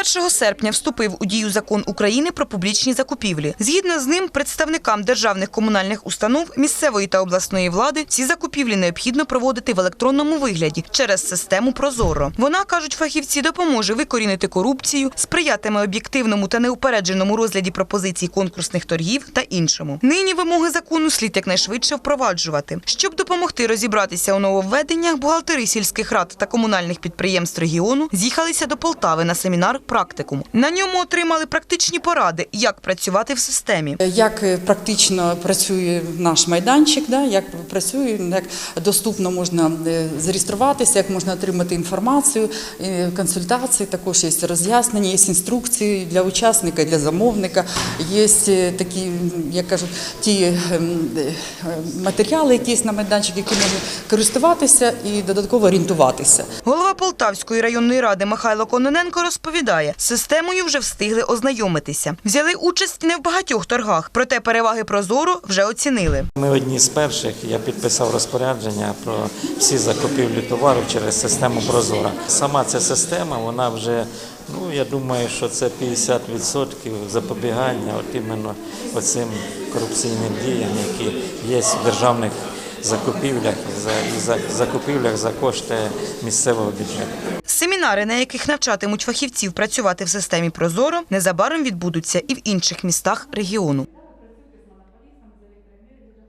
1 серпня вступив у дію закон України про публічні закупівлі. Згідно з ним, представникам державних комунальних установ місцевої та обласної влади ці закупівлі необхідно проводити в електронному вигляді через систему Прозоро. Вона кажуть, фахівці допоможе викорінити корупцію, сприятиме об'єктивному та неупередженому розгляді пропозицій конкурсних торгів та іншому. Нині вимоги закону слід якнайшвидше впроваджувати. Щоб допомогти розібратися у нововведеннях, бухгалтери сільських рад та комунальних підприємств регіону з'їхалися до Полтави на семінар практикум. На ньому отримали практичні поради, як працювати в системі. Як е, практично працює наш майданчик, да, як працює, як доступно можна е, зареєструватися, як можна отримати інформацію, е, консультації, також є роз'яснення, є інструкції для учасника, для замовника, є е, такі, як кажуть, ті ем, е, матеріали, які є на майданчик, які можна користуватися і додатково орієнтуватися. Голова Полтавської районної ради Михайло Кононенко розповідає, з системою вже встигли ознайомитися. Взяли участь не в багатьох торгах, проте переваги Прозоро вже оцінили. Ми одні з перших. Я підписав розпорядження про всі закупівлі товарів через систему Прозора. Сама ця система, вона вже, ну я думаю, що це 50% запобігання от іменно оцим корупційним діям, які є в державних закупівлях і за, за закупівлях за кошти місцевого бюджету. Семінари, на яких навчатимуть фахівців працювати в системі Прозоро, незабаром відбудуться і в інших містах регіону.